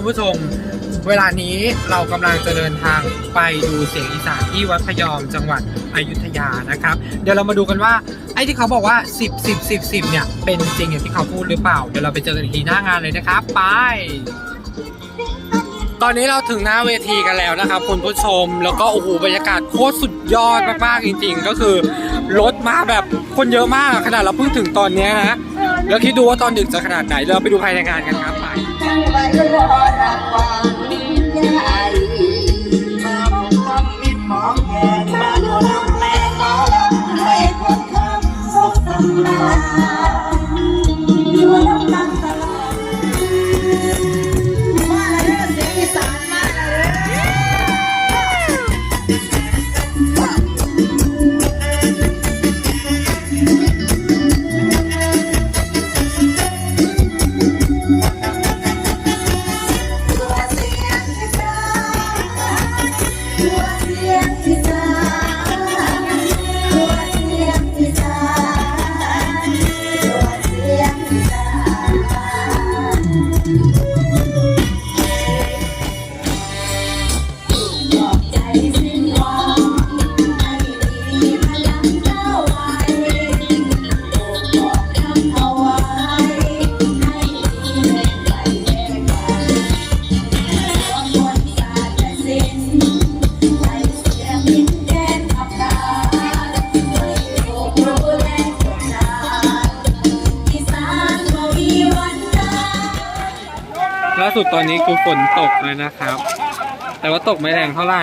คุณผู้ชม เวลานี้เรากำลังจะเดินทางไปดูเสียงอีสานที่วัดพยอมจังหวัดอยุธยานะครับ เดี๋ยวเรามาดูกันว่าไอ้ที่เขาบอกว่า 10 10 10 10เนี่ยเป็นจริงอย่างที่เขาพูดหรือเปล่า เดี๋ยวเราไปเจอกันอีกทีหน้างานเลยนะครับ ไป ตอนนี้เราถึงหน้าเวทีกันแล้วนะครับคุณผู้ชม แล้วก็โอ้โหบรรยากาศโคตรสุดยอดมากๆจริง ๆ ก็คือรถมาแบบคนเยอะมากขนาดเราเพิ่งถึงตอนเนี้ยนะ แล้วคิดดูว่าตอนดึกจะขนาดไหน เราไปดูภายในงานกันครับไป ทั้งวันรอรักวางใหญ่มาความมิตรมองแยงมาดูน้ำแม่ก็ให้คนคำสุขสำราญ สุดตอนนี้คือฝนตกเลยนะครับ แต่ว่าตกไม่แรงเท่าไหร่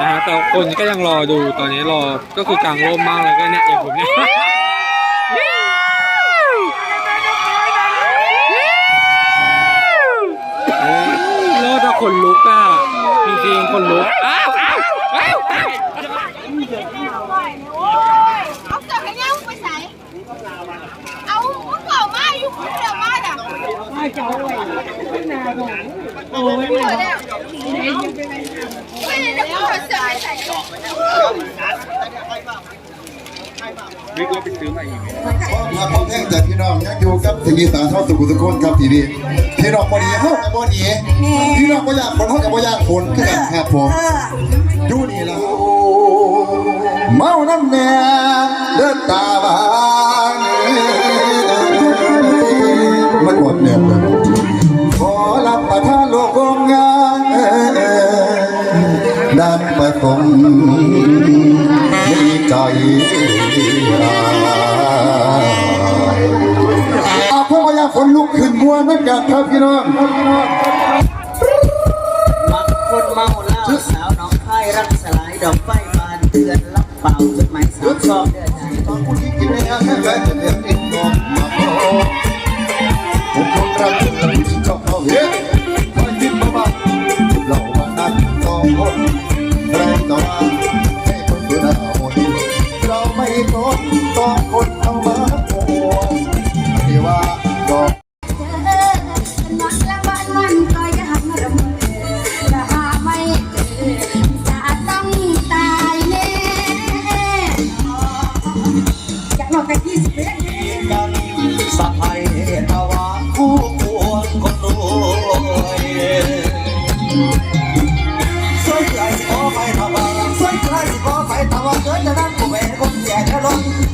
นะฮะแต่คนก็ยังรอดูตอนนี้รอก็คือกลางร่มมากเลยก็เนี่ยอย่างผมเนี่ยเฮ้ยโลดอะขนลุกอะจริงๆขนลุกอ้าวอ้าวอ้าวอ้าว เอาเกิดให้ย่างไปไหน เอามึงเก่ามาอยู่คุณเดียวมาอะไม่เก่าเลยไม่นานหรอกโอ้ยไม่ได้ไม่ได้เอาเสื้อไปใส่ มาพบแท่งจากพี่น้องยังอยู่กับทีวีสารเท่าสุขุทุกคนครับทีวีพี่น้องวันนี้เท่ากับวันนี้พี่น้องก็อยากผลเท่ากับว่าอยากผลคือกันครับผมอยู่นี่แล้วเมาน้ำแน่เดินตาบานมันอวดเนี่ยขอรับประทานโลกงงานดันประสงค์มีใจ มัวนั่นกันครับพี่น้องบางคนเมาเหล้าสาวน้องไข่รักสลายดอกไฟบานเตือนรับเป่าจดหมายสาวชอบเดือดใจตอนผู้ที่กินในอาหารและจะเดือดติ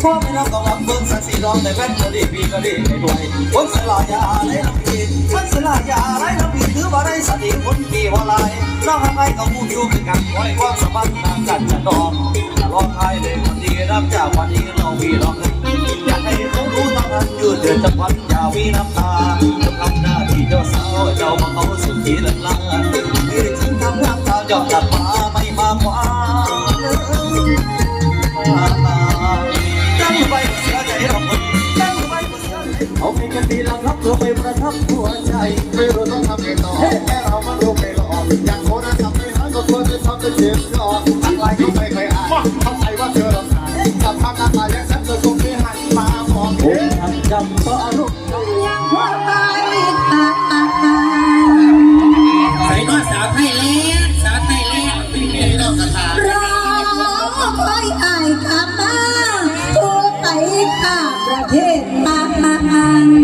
วกไม่รับกำลังเบิ่งสักสีร้องแต่แว่นก็ดีพี่ก็ดีไม่ด้วยคนสลายาไรน้ำพีคนสลายาไรน้ำพีถือว่าได้สติคนกี่ว่าลายน้องทำไมก็มูอยู่คือกันไว้ความสมบัติทางกันจะนองร้องไห้เลยคนดีรับจากวันนี้เราพี่ร้องไห้อยากให้เขารู้เท่านั้นยืดเดือดจังหวัดอย่ามีน้ำตาทำหน้าที่เจ้าสาวเจ้ามาเขาสุขีหลังลา ทับหัวใจไม่รู้ต้องทำไงต่อแค่เรามาดูไปหลอกอยางโคนั้นทำไม่หาก็ควรจะทำเป็นเจ็บก่อนอะไรก็ไม่เคยอ่านเข้าใจว่าเธอรำคาญกับทำหน้าตาอย่างฉันเธอคงไม่หันมามองเห็นทำจำต่อลูกยังหัวตายตายใส่ก็สาวไทยเล็กสาวไทยเล็กเป็นไงเรากระทารอคอยอายกลับมาทั่วไปข้าประเทศบ้าหานรับจ้าง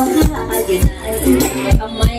Baka ayun ay kamay